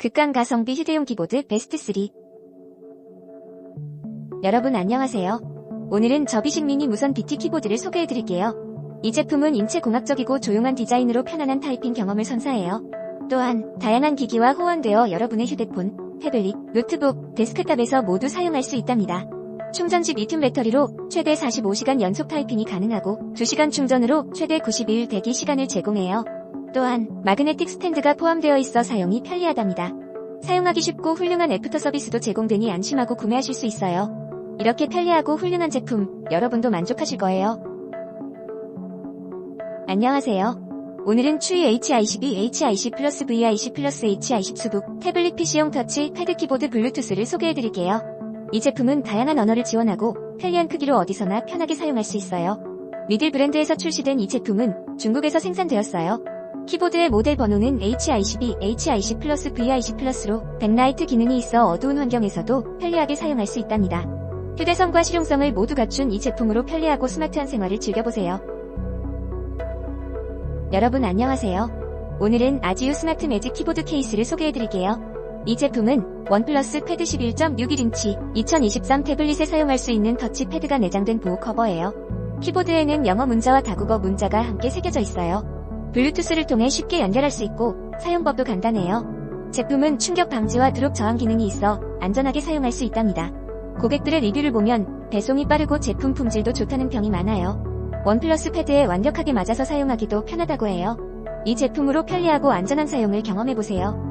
극강 가성비 휴대용 키보드 베스트 3 여러분 안녕하세요. 오늘은 접이식 미니 무선 BT 키보드를 소개해드릴게요. 이 제품은 인체 공학적이고 조용한 디자인으로 편안한 타이핑 경험을 선사해요. 또한 다양한 기기와 호환되어 여러분의 휴대폰, 태블릿, 노트북, 데스크탑에서 모두 사용할 수 있답니다. 충전식 리튬 배터리로 최대 45시간 연속 타이핑이 가능하고 2시간 충전으로 최대 92일 대기 시간을 제공해요. 또한 마그네틱 스탠드가 포함되어 있어 사용이 편리하답니다. 사용하기 쉽고 훌륭한 애프터 서비스도 제공되니 안심하고 구매하실 수 있어요. 이렇게 편리하고 훌륭한 제품 여러분도 만족하실 거예요. 안녕하세요. 오늘은 추위 H-I12, H-I10 플러스 V-I10 플러스 H-I10 수북 태블릿 PC용 터치 패드 키보드 블루투스를 소개해드릴게요. 이 제품은 다양한 언어를 지원하고 편리한 크기로 어디서나 편하게 사용할 수 있어요. 미들 브랜드에서 출시된 이 제품은 중국에서 생산되었어요. 키보드의 모델 번호는 HI12, HI10 플러스 VI10 플러스로 백라이트 기능이 있어 어두운 환경에서도 편리하게 사용할 수 있답니다. 휴대성과 실용성을 모두 갖춘 이 제품으로 편리하고 스마트한 생활을 즐겨보세요. 여러분 안녕하세요. 오늘은 아지우 스마트 매직 키보드 케이스를 소개해드릴게요. 이 제품은 원 플러스 패드 11.61인치 2023 태블릿에 사용할 수 있는 터치 패드가 내장된 보호 커버예요. 키보드에는 영어 문자와 다국어 문자가 함께 새겨져 있어요. 블루투스를 통해 쉽게 연결할 수 있고 사용법도 간단해요. 제품은 충격 방지와 드롭 저항 기능이 있어 안전하게 사용할 수 있답니다. 고객들의 리뷰를 보면 배송이 빠르고 제품 품질도 좋다는 평이 많아요. 원플러스 패드에 완벽하게 맞아서 사용하기도 편하다고 해요. 이 제품으로 편리하고 안전한 사용을 경험해보세요.